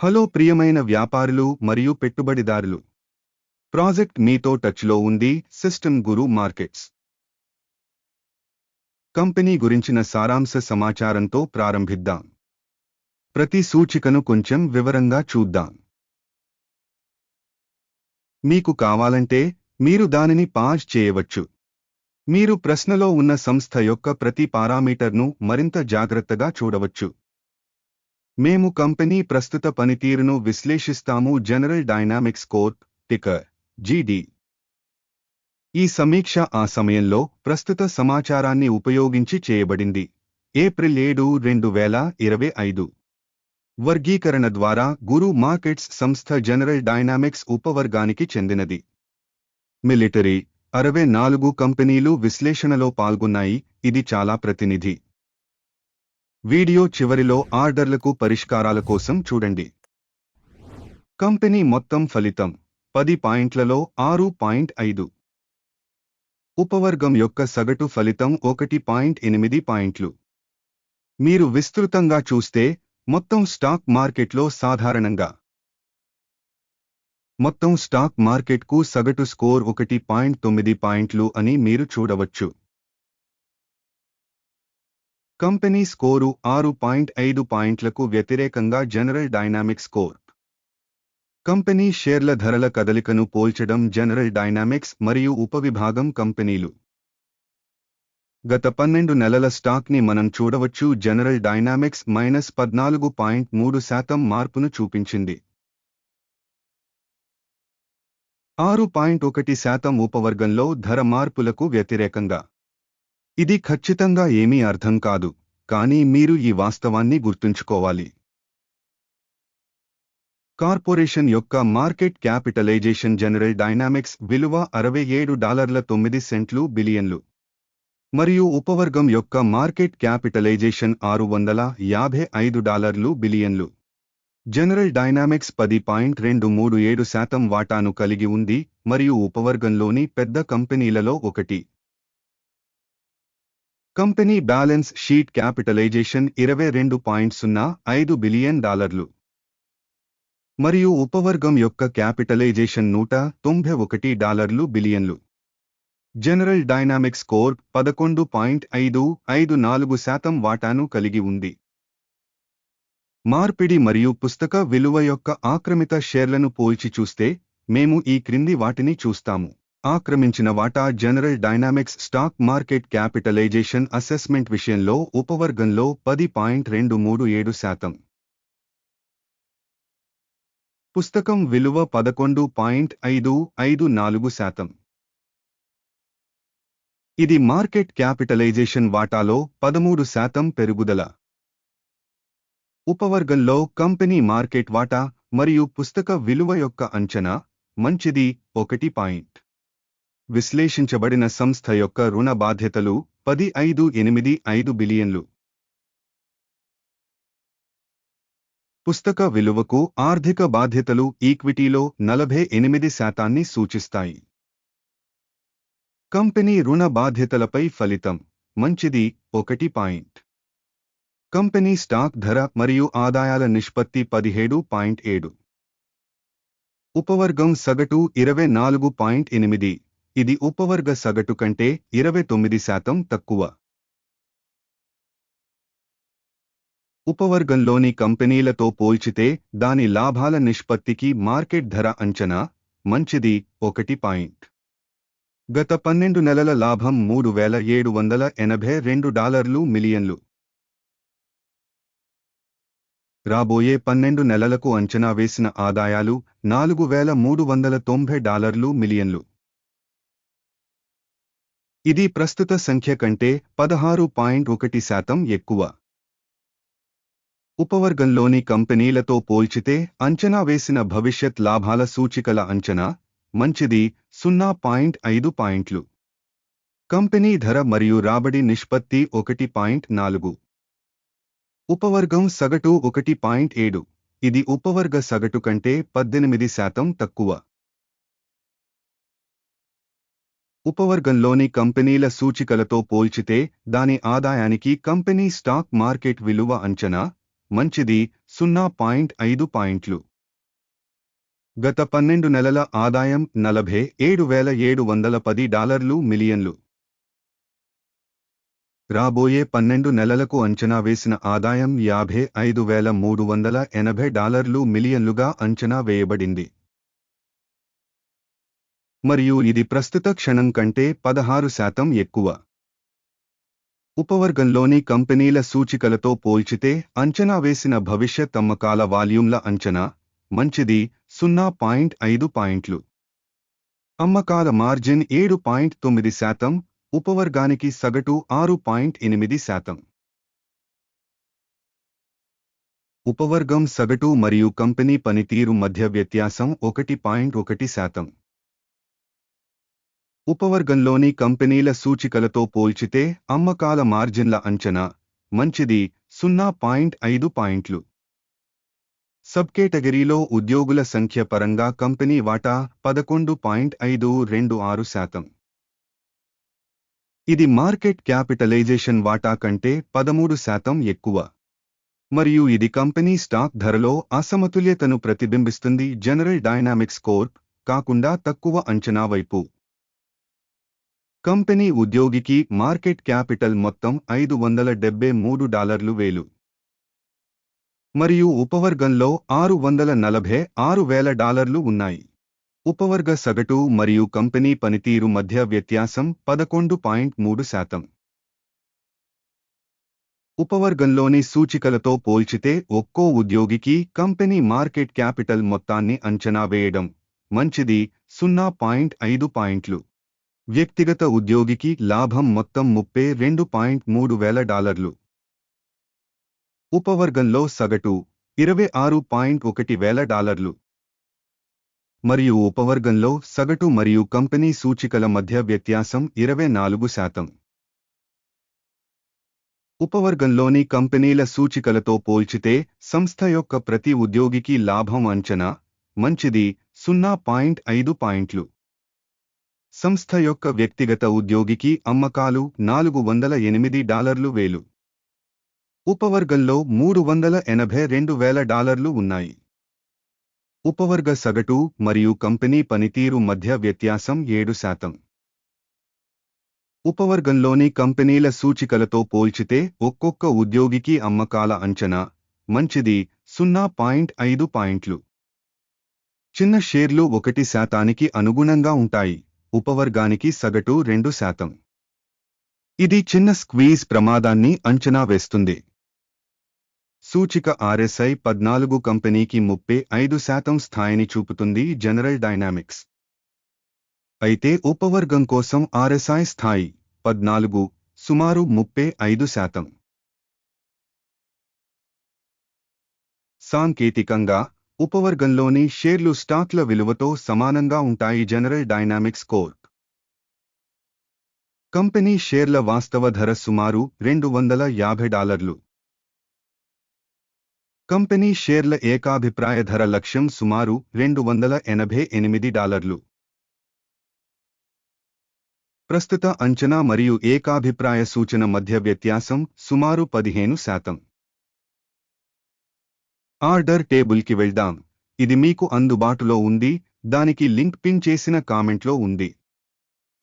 Hello ప్రియమైన వ్యాపారులు మరియు పెట్టుబడిదారులు. ప్రాజెక్ట్ మీతో టచ్లో ఉంది సిస్టమ్ గురు మార్కెట్స్. కంపెనీ గురించిన సారాంశ సమాచారంతో ప్రారంభిద్దాం. ప్రతి సూచికను కొంచెం వివరంగా చూద్దాం. మీకు కావాలంటే మీరు దానిని పాజ్ చేయవచ్చు. మీరు ప్రశ్నలో ఉన్న సంస్థ యొక్క ప్రతి పారామీటర్ను మరింత జాగ్రత్తగా చూడవచ్చు. మేము కంపెనీ ప్రస్తుత పనితీరును విశ్లేషిస్తాము. జనరల్ డైనామిక్స్ కోర్ప్ టికర్ జీడి ఈ సమీక్ష ఆ సమయంలో ప్రస్తుత సమాచారాన్ని ఉపయోగించి చేయబడింది. ఏప్రిల్ ఏడు రెండు వేల ఇరవై ఐదు. వర్గీకరణ ద్వారా గురు మార్కెట్స్ సంస్థ జనరల్ డైనామిక్స్ ఉపవర్గానికి చెందినది. మిలిటరీ అరవై నాలుగు కంపెనీలు విశ్లేషణలో పాల్గొన్నాయి. ఇది చాలా ప్రతినిధి. వీడియో చివరిలో ఆర్డర్లకు పరిష్కారాల కోసం చూడండి. కంపెనీ మొత్తం ఫలితం పది పాయింట్లలో ఆరు పాయింట్ ఐదు. ఉపవర్గం యొక్క సగటు ఫలితం ఒకటి పాయింట్ ఎనిమిది పాయింట్లు. మీరు విస్తృతంగా చూస్తే మొత్తం స్టాక్ మార్కెట్లో సాధారణంగా. మొత్తం స్టాక్ మార్కెట్కు సగటు స్కోర్ ఒకటి పాయింట్ తొమ్మిది పాయింట్లు అని మీరు చూడవచ్చు. కంపెనీ స్కోరు ఆరు పాయింట్ ఐదు పాయింట్లకు వ్యతిరేకంగా జనరల్ డైనామిక్స్ స్కోర్. కంపెనీ షేర్ల ధరల కదలికను పోల్చడం జనరల్ డైనామిక్స్ మరియు ఉపవిభాగం కంపెనీలు. గత పన్నెండు నెలల స్టాక్ని మనం చూడవచ్చు. జనరల్ డైనామిక్స్ మైనస్ పద్నాలుగు పాయింట్ మూడు శాతం మార్పును చూపించింది. ఆరు పాయింట్ ఒకటి శాతం ఉపవర్గంలో ధర మార్పులకు వ్యతిరేకంగా ఇది ఖచ్చితంగా ఏమీ అర్థం కాదు కానీ మీరు ఈ వాస్తవాన్ని గుర్తుంచుకోవాలి. కార్పొరేషన్ యొక్క మార్కెట్ క్యాపిటలైజేషన్ జనరల్ డైనామిక్స్ విలువ అరవై ఏడు డాలర్ల తొమ్మిది సెంట్లు బిలియన్లు. మరియు ఉపవర్గం యొక్క మార్కెట్ క్యాపిటలైజేషన్ ఆరు వందల యాభై ఐదు డాలర్లు బిలియన్లు. జనరల్ డైనామిక్స్ పది పాయింట్ రెండు మూడు ఏడు శాతం వాటాను కలిగి ఉంది మరియు ఉపవర్గంలోని పెద్ద కంపెనీలలో ఒకటి. కంపెనీ బ్యాలెన్స్ షీట్ క్యాపిటలైజేషన్ ఇరవై రెండు పాయింట్ సున్నా ఐదు బిలియన్ డాలర్లు. మరియు ఉపవర్గం యొక్క క్యాపిటలైజేషన్ నూట తొంభై ఒకటి డాలర్లు బిలియన్లు. జనరల్ డైనామిక్స్ కోర్ పదకొండు పాయింట్ ఐదు ఐదు నాలుగు శాతం వాటాను కలిగి ఉంది. మార్పిడి మరియు పుస్తక విలువ యొక్క ఆక్రమిత షేర్లను పోల్చి చూస్తే మేము ఈ క్రింది వాటిని చూస్తాము. ఆక్రమించిన వాటా General Dynamics stock market capitalization assessment విషయంలో ఉపవర్గంలో పది పాయింట్ రెండు మూడు ఏడు శాతం. పుస్తకం విలువ పదకొండు పాయింట్ ఐదు ఐదు నాలుగు శాతం. ఇది మార్కెట్ క్యాపిటలైజేషన్ వాటాలో పదమూడు శాతం పెరుగుదల. ఉపవర్గంలో కంపెనీ మార్కెట్ వాటా మరియు పుస్తక విలువ యొక్క అంచనా మంచిది ఒకటి పాయింట్. విశ్లేషించబడిన సంస్థ యొక్క రుణ బాధ్యతలు పది ఐదు ఎనిమిది ఐదు బిలియన్లు. పుస్తక విలువకు ఆర్థిక బాధ్యతలు ఈక్విటీలో నలభై ఎనిమిది శాతాన్ని సూచిస్తాయి. కంపెనీ రుణ బాధ్యతలపై ఫలితం. మంచిది ఒకటి పాయింట్. కంపెనీ స్టాక్ ధర మరియు ఆదాయాల నిష్పత్తి పదిహేడు పాయింట్ ఏడు. ఉపవర్గం సగటు ఇరవై నాలుగు పాయింట్ ఎనిమిది. ఇది ఉపవర్గ సగటు కంటే ఇరవై తొమ్మిది శాతం తక్కువ. ఉపవర్గంలోని కంపెనీలతో పోల్చితే దాని లాభాల నిష్పత్తికి మార్కెట్ ధర అంచనా మంచిది ఒకటి పాయింట్. గత పన్నెండు నెలల లాభం మూడు వేల ఏడు వందల ఎనభై రెండు డాలర్లు మిలియన్లు. రాబోయే పన్నెండు నెలలకు అంచనా వేసిన ఆదాయాలు నాలుగు వేల మూడు వందల తొంభై డాలర్లు మిలియన్లు. ఇది ప్రస్తుత సంఖ్య కంటే పదహారు పాయింట్ ఒకటి శాతం ఎక్కువ. ఉపవర్గంలోని కంపెనీలతో పోల్చితే అంచనా వేసిన భవిష్యత్ లాభాల సూచికల అంచనా మంచిది సున్నా పాయింట్ ఐదు పాయింట్లు. కంపెనీ ధర మరియు రాబడి నిష్పత్తి ఒకటి పాయింట్ నాలుగు. ఉపవర్గం సగటు ఒకటి పాయింట్ ఏడు. ఇది ఉపవర్గ సగటు కంటే పద్దెనిమిది శాతం తక్కువ. ఉపవర్గంలోని కంపెనీల సూచికలతో పోల్చితే దాని ఆదాయానికి కంపెనీ స్టాక్ మార్కెట్ విలువ అంచనా మంచిది సున్నా పాయింట్ ఐదు పాయింట్లు. గత పన్నెండు నెలల ఆదాయం నలభై ఏడు వేల ఏడు వందల పది డాలర్లు మిలియన్లు. రాబోయే పన్నెండు నెలలకు అంచనా వేసిన ఆదాయం యాభై ఐదు వేల మూడు వందల ఎనభై డాలర్లు మిలియన్లుగా అంచనా వేయబడింది. మరియు ఇది ప్రస్తుత క్షణం కంటే పదహారు శాతం ఎక్కువ. ఉపవర్గంలోని కంపెనీల సూచికలతో పోల్చితే అంచనా వేసిన భవిష్యత్ అమ్మకాల వాల్యూమ్ల అంచనా మంచిది సున్నా పాయింట్ ఐదు పాయింట్లు. అమ్మకాల మార్జిన్ ఏడు పాయింట్ తొమ్మిది శాతం ఉపవర్గానికి సగటు ఆరు పాయింట్ ఎనిమిది శాతం. ఉపవర్గం సగటు మరియు కంపెనీ పనితీరు మధ్య వ్యత్యాసం ఒకటి పాయింట్ ఒకటి శాతం. ఉపవర్గంలోని కంపెనీల సూచికలతో పోల్చితే అమ్మకాల మార్జిన్ల అంచనా మంచిది సున్నా పాయింట్ ఐదు పాయింట్లు. సబ్ కేటగిరీలో ఉద్యోగుల సంఖ్య పరంగా కంపెనీ వాటా పదకొండు పాయింట్ ఐదు రెండు ఆరు శాతం. ఇది మార్కెట్ క్యాపిటలైజేషన్ వాటా కంటే పదమూడు శాతం ఎక్కువ. మరియు ఇది కంపెనీ స్టాక్ ధరలో అసమతుల్యతను ప్రతిబింబిస్తుంది జనరల్ డైనామిక్స్ కోర్ప్ కాకుండా తక్కువ అంచనా వైపు. కంపెనీ ఉద్యోగికి మార్కెట్ క్యాపిటల్ మొత్తం ఐదు వందల డెబ్బై మూడు డాలర్లు వేలు. మరియు ఉపవర్గంలో ఆరు వందల నలభై ఆరు వేల డాలర్లు ఉన్నాయి. ఉపవర్గ సగటు మరియు కంపెనీ పనితీరు మధ్య వ్యత్యాసం పదకొండు పాయింట్ మూడు శాతం. ఉపవర్గంలోని సూచికలతో పోల్చితే ఒక్కో ఉద్యోగికి కంపెనీ మార్కెట్ క్యాపిటల్ మొత్తాన్ని అంచనా వేయడం మంచిది సున్నా పాయింట్ ఐదు పాయింట్లు. వ్యక్తిగత ఉద్యోగికి లాభం మొత్తం ముప్పై రెండు పాయింట్ మూడు వేల డాలర్లు. ఉపవర్గంలో సగటు ఇరవై ఆరు పాయింట్ ఒకటి వేల డాలర్లు. మరియు ఉపవర్గంలో సగటు మరియు కంపెనీ సూచికల మధ్య వ్యత్యాసం ఇరవై నాలుగు శాతం. ఉపవర్గంలోని కంపెనీల సూచికలతో పోల్చితే సంస్థ యొక్క ప్రతి ఉద్యోగికి లాభం అంచనా మంచిది సున్నా పాయింట్ ఐదు పాయింట్లు. సంస్థ యొక్క వ్యక్తిగత ఉద్యోగికి అమ్మకాలు నాలుగు వందల ఎనిమిది డాలర్లు వేలు. ఉపవర్గంలో మూడు వందల ఎనభై రెండు వేల డాలర్లు ఉన్నాయి. ఉపవర్గ సగటు మరియు కంపెనీ పనితీరు మధ్య వ్యత్యాసం ఏడు శాతం. ఉపవర్గంలోని కంపెనీల సూచికలతో పోల్చితే ఒక్కొక్క ఉద్యోగికి అమ్మకాల అంచనా మంచిది సున్నా పాయింట్ ఐదు పాయింట్లు. చిన్న షేర్లు ఒకటి శాతానికి అనుగుణంగా ఉంటాయి. ఉపవర్గానికి సగటు రెండు శాతం. ఇది చిన్న స్క్వీజ్ ప్రమాదాన్ని అంచనా వేస్తుంది. సూచిక ఆర్ఎస్ఐ పద్నాలుగు కంపెనీకి ముప్పై ఐదు శాతం స్థాయిని చూపుతుంది జనరల్ డైనామిక్స్. అయితే ఉపవర్గం కోసం ఆర్ఎస్ఐ స్థాయి పద్నాలుగు సుమారు ముప్పై ఐదు శాతం. సాంకేతికంగా ఉపవర్గంలోని షేర్లు స్టాక్ల విలువతో సమానంగా ఉంటాయి. జనరల్ డైనామిక్స్ కోర్ప్ కంపెనీ షేర్ల వాస్తవ ధర సుమారు రెండు వందల యాభై డాలర్లు. కంపెనీ షేర్ల ఏకాభిప్రాయ ధర లక్ష్యం సుమారు రెండు వందల ఎనభై ఎనిమిది డాలర్లు. ప్రస్తుత అంచనా మరియు ఏకాభిప్రాయ సూచన మధ్య వ్యత్యాసం సుమారు పదిహేను శాతం. ఆర్డర్ టేబుల్కి వెళ్దాం. ఇది మీకు అందుబాటులో ఉంది. దానికి లింక్ పిన్ చేసిన కామెంట్లో ఉంది.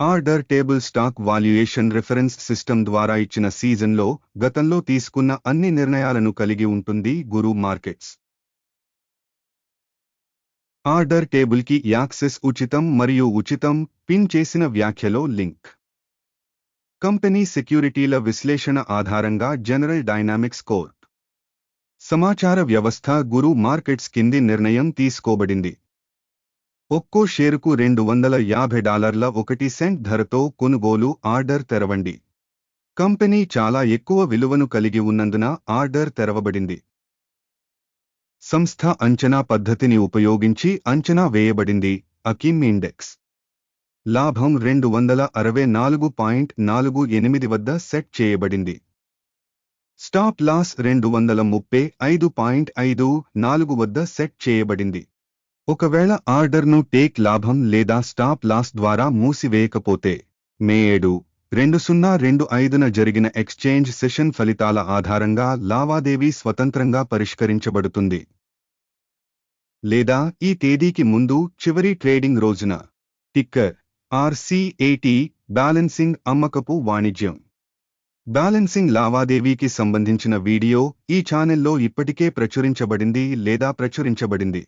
Order table stock valuation reference system ద్వారా ఇచ్చిన సీజన్లో గతంలో తీసుకున్న అన్ని నిర్ణయాలను కలిగి ఉంటుంది గురు మార్కెట్స్. ఆర్డర్ టేబుల్కి యాక్సెస్ ఉచితం మరియు ఉచితం పిన్ చేసిన వ్యాఖ్యలో లింక్. కంపెనీ సెక్యూరిటీల విశ్లేషణ ఆధారంగా జనరల్ డైనామిక్స్ కోర్. సమాచార వ్యవస్థ గురు మార్కెట్స్ కింది నిర్ణయం తీసుకోబడింది. ఒక్కో షేరుకు రెండు వందల యాభై డాలర్ల ఒకటి సెంట్ ధరతో కొనుగోలు ఆర్డర్ తెరవండి. కంపెనీ చాలా ఎక్కువ విలువను కలిగి ఉన్నందున ఆర్డర్ తెరవబడింది. సంస్థ అంచనా పద్ధతిని ఉపయోగించి అంచనా వేయబడింది అకిమ్ ఇండెక్స్. లాభం రెండు వందల అరవై నాలుగు పాయింట్ నాలుగు ఎనిమిది వద్ద సెట్ చేయబడింది. స్టాప్ లాస్ రెండు వందల ముప్పై ఐదు పాయింట్ ఐదు నాలుగు వద్ద సెట్ చేయబడింది. ఒకవేళ ఆర్డర్ను టేక్ లాభం లేదా స్టాప్ లాస్ ద్వారా మూసివేయకపోతే మే ఏడు రెండు సున్నా రెండు ఐదున జరిగిన ఎక్స్చేంజ్ సెషన్ ఫలితాల ఆధారంగా లావాదేవీ స్వతంత్రంగా పరిష్కరించబడుతుంది. లేదా ఈ తేదీకి ముందు చివరి ట్రేడింగ్ రోజున టిక్కర్ ఆర్సీఏటీ బ్యాలెన్సింగ్ అమ్మకపు వాణిజ్యం. బ్యాలెన్సింగ్ లావాదేవీకి సంబంధించిన వీడియో ఈ ఛానెల్లో ఇప్పటికే ప్రచురించబడింది లేదా ప్రచురించబడింది.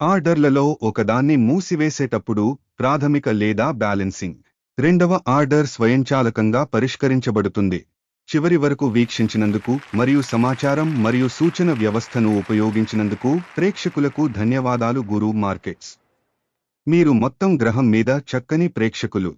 ఆర్డర్లలో ఒకదాన్ని మూసివేసేటప్పుడు ప్రాథమిక లేదా బ్యాలెన్సింగ్. రెండవ ఆర్డర్ స్వయంచాలకంగా పరిష్కరించబడుతుంది. చివరి వరకు వీక్షించినందుకు మరియు సమాచారం మరియు సూచన వ్యవస్థను ఉపయోగించినందుకు ప్రేక్షకులకు ధన్యవాదాలు గురు మార్కెట్స్. మీరు మొత్తం గ్రహం మీద చక్కని ప్రేక్షకులు.